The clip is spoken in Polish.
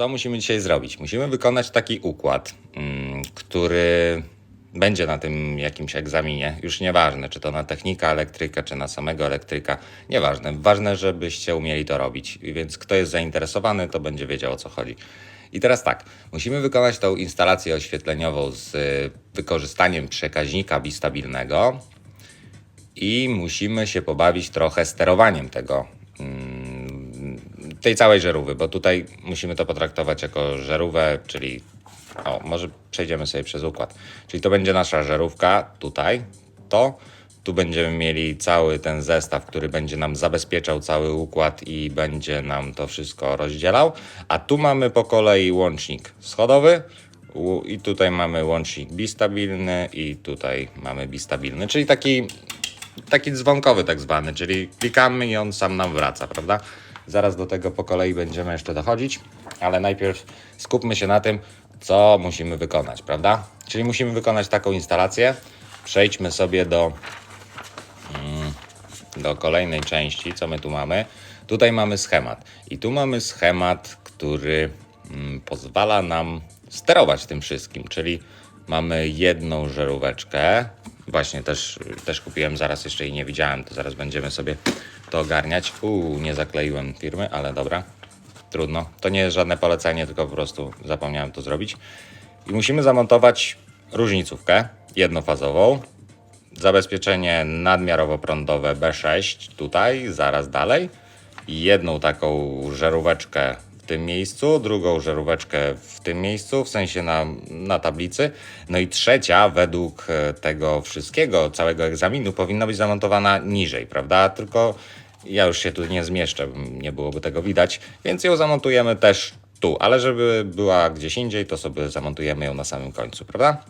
co musimy dzisiaj zrobić? Musimy wykonać taki układ, mm, który będzie na tym jakimś egzaminie. Już nieważne, czy to na technika elektryka, czy na samego elektryka. Nieważne. Ważne, żebyście umieli to robić. Więc kto jest zainteresowany, to będzie wiedział o co chodzi. I teraz tak, musimy wykonać tą instalację oświetleniową z y, wykorzystaniem przekaźnika bistabilnego i musimy się pobawić trochę sterowaniem tego, tej całej żerówy, bo tutaj musimy to potraktować jako żerówę, czyli o, może przejdziemy sobie przez układ. Czyli to będzie nasza żerówka tutaj, to tu będziemy mieli cały ten zestaw, który będzie nam zabezpieczał cały układ i będzie nam to wszystko rozdzielał. A tu mamy po kolei łącznik schodowy i tutaj mamy łącznik bistabilny i tutaj mamy bistabilny, czyli taki taki dzwonkowy tak zwany, czyli klikamy i on sam nam wraca, prawda? Zaraz do tego po kolei będziemy jeszcze dochodzić, ale najpierw skupmy się na tym, co musimy wykonać, prawda? Czyli musimy wykonać taką instalację. Przejdźmy sobie do, mm, do kolejnej części, co my tu mamy. Tutaj mamy schemat i tu mamy schemat, który mm, pozwala nam sterować tym wszystkim, czyli mamy jedną żaróweczkę. Właśnie też, też kupiłem, zaraz jeszcze jej nie widziałem, to zaraz będziemy sobie to ogarniać. Uuu, nie zakleiłem firmy, ale dobra, trudno. To nie jest żadne polecenie, tylko po prostu zapomniałem to zrobić. I musimy zamontować różnicówkę jednofazową, zabezpieczenie nadmiarowo-prądowe B6 tutaj, zaraz dalej. I jedną taką żaróweczkę w tym miejscu, drugą żaróweczkę w tym miejscu, w sensie na, na tablicy. No i trzecia, według e, tego wszystkiego, całego egzaminu, powinna być zamontowana niżej, prawda? Tylko ja już się tu nie zmieszczę, nie byłoby tego widać, więc ją zamontujemy też tu, ale żeby była gdzieś indziej, to sobie zamontujemy ją na samym końcu, prawda?